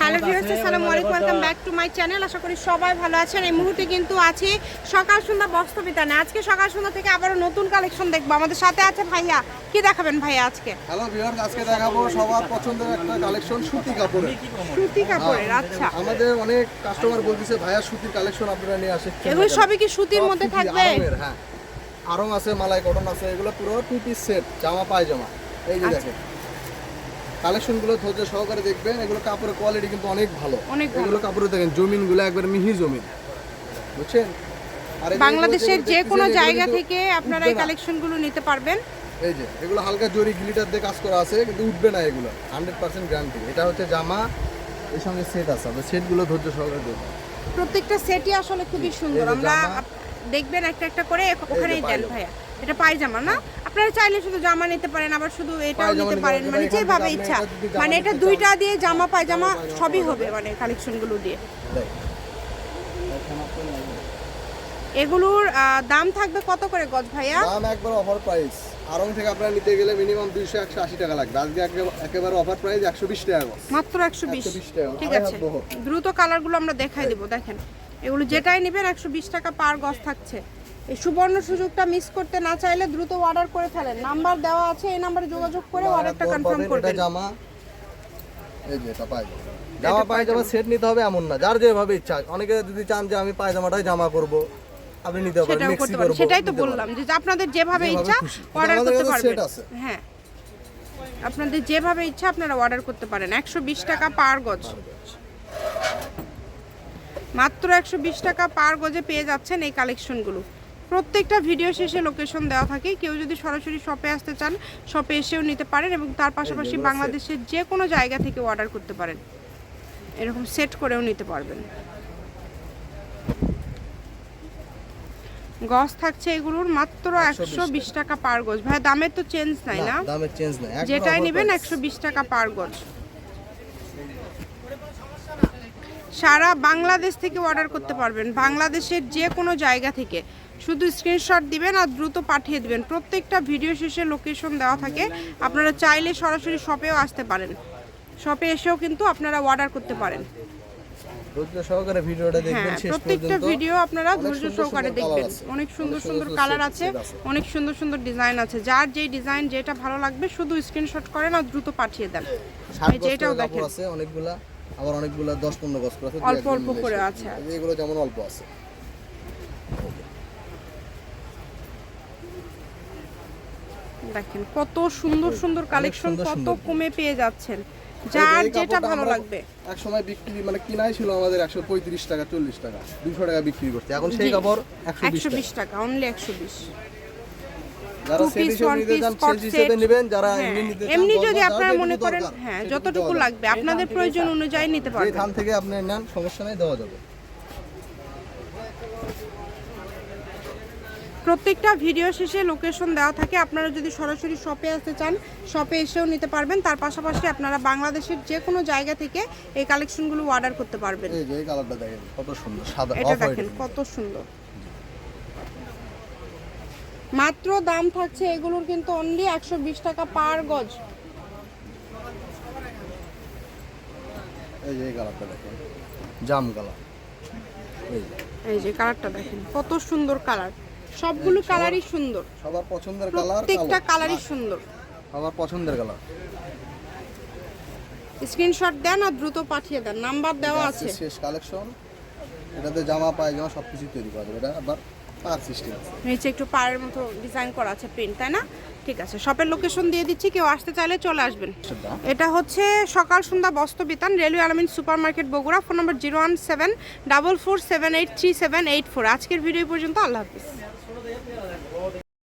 Hello viewers আসসালামু আলাইকুম welcome back to my channel আশা করি সবাই ভালো আছেন। এই মুহূর্তে কিন্তু আছি সকাল সন্ধ্যা বস্ত্রবিতানে আজকে সকাল সন্ধ্যা থেকে আবারও নতুন কালেকশন দেখব। আমাদের সাথে আছে ভাইয়া। কি দেখাবেন ভাইয়া আজকে? হ্যালো ভিউয়ার্স আজকে দেখাবো সবার পছন্দের একটা কালেকশন সুতি কাপড়ের। সুতি কাপড়ের আচ্ছা। আমাদের অনেক কাস্টমার বলতেছে ভাইয়া সুতির কালেকশন আপনারা নিয়ে আসে এগুলো সবই কি সুতির মধ্যে থাকবে? হ্যাঁ। আরং আছে মালাই কটন আছে এগুলো পুরো টু পিস সেট জামা পায়জামা। এই যে আচ্ছা। দেখেন। কালেকশনগুলো ধৈর্য সহকারে দেখবেন এগুলো কাপড়ের কোয়ালিটি কিন্তু অনেক ভালো। এগুলো কাপড়ে দেখেন জমিনগুলো একবার মিহি জমিন। বুঝছেন? আর বাংলাদেশের যে কোনো জায়গা থেকে আপনারা এই। কালেকশনগুলো নিতে পারবেন। এই যে এগুলো হালকা জরি গ্লিটার দিয়ে কাজ করা আছে কিন্তু উঠবে না এগুলো। হান্ড্রেড পার্সেন্ট গ্যারান্টি এটা হচ্ছে জামা এর সঙ্গে সেট আছে। আপনার সেটগুলো ধৈর্য সহকারে দেখবেন। প্রত্যেকটা সেটই আসলে খুবই সুন্দর। আমরা দেখবেন একটা একটা করে ওখানেই দেন ভাইয়া। এটা পায়জামা না? আপনারা চাইলে শুধু জামা নিতে পারেন আবার শুধু এটাও নিতে পারেন। মানে যেভাবে ইচ্ছা। মানে এটা দুইটা দিয়ে জামা পায়জামা সবই হবে মানে কালেকশনগুলো দিয়ে। এগুলোর দাম থাকবে কত করে গজ ভাইয়া? দাম একবার অফার প্রাইস আরং থেকে আপনারা নিতে গেলে মিনিমাম দুইশো একশো আশি টাকা লাগবে। আজকে একেবারে অফার প্রাইস একশো বিশ টাকা করে। মাত্র একশো বিশ। 120 টাকা, ঠিক আছে। দ্রুত কালারগুলো আমরা দেখাই দিব দেখেন। এগুলো যেটাই নেবেন একশো বিশ টাকা পার গজ থাকছে। এই সুবর্ণ সুযোগটা মিস করতে না চাইলে দ্রুত অর্ডার করে ফেলেন। নাম্বার দেওয়া আছে এই নাম্বারে যোগাযোগ করে অর্ডারটা কনফার্ম করবেন। জামা। এই যে এটা পায়জামা। জামা পায়জামা। সেট নিতে হবে এমন না যার যেভাবে ইচ্ছা। অনেকে যদি চান যে আমি পায়জামাটাই জামা করব আপনি নিতে পারেন মিক্সি করব সেটাই তো বললাম যে আপনাদের যেভাবে ইচ্ছা অর্ডার করতে পারবেন। হ্যাঁ। আপনাদের যেভাবে ইচ্ছা আপনারা অর্ডার করতে পারেন। একশো বিশ টাকা পার গজ। মাত্র একশো বিশ টাকা পার গজে পেয়ে যাচ্ছেন এই কালেকশনগুলো প্রত্যেকটা ভিডিও শেষে লোকেশন দেওয়া থাকে। কেউ যদি সরাসরি শপে আসতে চান শপে এসেও নিতে পারেন এবং তার পাশাপাশি বাংলাদেশের যে কোনো জায়গা থেকে অর্ডার করতে পারেন। এরকম সেট করেও নিতে পারবেন। গজ থাকছে এগুলোর মাত্র একশো বিশ টাকা। পার গজ। ভাই দামের তো চেঞ্জ নাই না না, দামের চেঞ্জ নাই। যেটাই নেবেন একশো বিশ টাকা পার গজ। সারা বাংলাদেশ থেকে অর্ডার করতে পারবেন। বাংলাদেশের যে কোনো জায়গা থেকে। শুধু স্ক্রিনশট দিবেন আর দ্রুত পাঠিয়ে দিবেন। প্রত্যেকটা ভিডিও শেষে লোকেশন দেওয়া থাকে। আপনারা চাইলে সরাসরি শপেও আসতে পারেন। শপে এসেও কিন্তু আপনারা অর্ডার করতে পারেন। ধৈর্য সহকারে ভিডিওটা দেখবেন হ্যাঁ প্রত্যেকটা ভিডিও আপনারা ধৈর্য সহকারে দেখবেন। অনেক সুন্দর সুন্দর কালার আছে। অনেক সুন্দর সুন্দর ডিজাইন আছে। যার যেই ডিজাইন যেটা ভালো লাগবে শুধু স্ক্রিনশট করেন আর দ্রুত পাঠিয়ে দেন। ষাট এই যে গজ এটাও করে কাপড় দেখেন। আছে অনেকগুলা। আবার অনেকগুলা দশ পনেরো গজ করে আছে অল্প অল্প করে আছে। এগুলো যেমন অল্প আছে। দেখেন কত সুন্দর সুন্দর কালেকশন কত কমে পেয়ে যাচ্ছেন। যার যেটা ভালো লাগবে। এক সময় বিক্রি মানে কিনাই ছিল আমাদের একশো পঁয়ত্রিশ টাকা চল্লিশ টাকা দুশো টাকা বিক্রি করতে। এখন সেই। কাপড় একশো বিশ একশো টাকা বিশ টাকা। অনলি একশো বিশ। যারা সেট হিসেবে নিতে চান সেট হিসেবে নেবেন যারা হ্যাঁ, এমনি নিতে চান এমনি যদি আপনারা মনে করেন হ্যাঁ যতটুকু লাগবে আপনাদের প্রয়োজন অনুযায়ী নিতে পারবেন। থান থেকে আপনি নেন সমস্যা নেই দেওয়া যাবে। প্রত্যেকটা ভিডিও শেষে লোকেশন দেওয়া থাকে আপনারা যদি সরাসরি শপে আসতে চান শপে এসেও নিতে পারবেন। তার পাশাপাশি আপনারা বাংলাদেশের যে কোনো জায়গা থেকে এই কালেকশনগুলো অর্ডার করতে পারবেন। এই যে এই কালারটা দেখেন কত সুন্দর সাদা এটা দেখেন কত সুন্দর। মাত্র দাম থাকছে এগুলোর কিন্তু অনলি একশো বিশ টাকা পার গজ। এই যে দেখেন জাম যে। এই যে কালারটা দেখেন কত সুন্দর কালার সবগুলো কালারই সুন্দর। সবার পছন্দের কালার প্রত্যেকটা কালারই সুন্দর। সবার পছন্দের কালার স্ক্রিনশট দেন আর দ্রুত পাঠিয়ে দেন। নাম্বার দেওয়া আছে। শেষ কালেকশন এটাতে জামা পায়জামা সব কিছু তৈরি করা যাবে। এটা আবার পার সিস্টেম নিচে একটু পাড়ের মতো ডিজাইন করা আছে প্রিন্ট তাই না? ঠিক আছে শপের লোকেশন দিয়ে দিচ্ছি কেউ আসতে চাইলে চলে আসবেন। এটা হচ্ছে Sakal Sandhya Bastra Bitan railway Alamin super market Bogura phone number zero one seven double four seven eight three seven eight four আজকের ভিডিও পর্যন্ত আল্লাহ হাফিজ।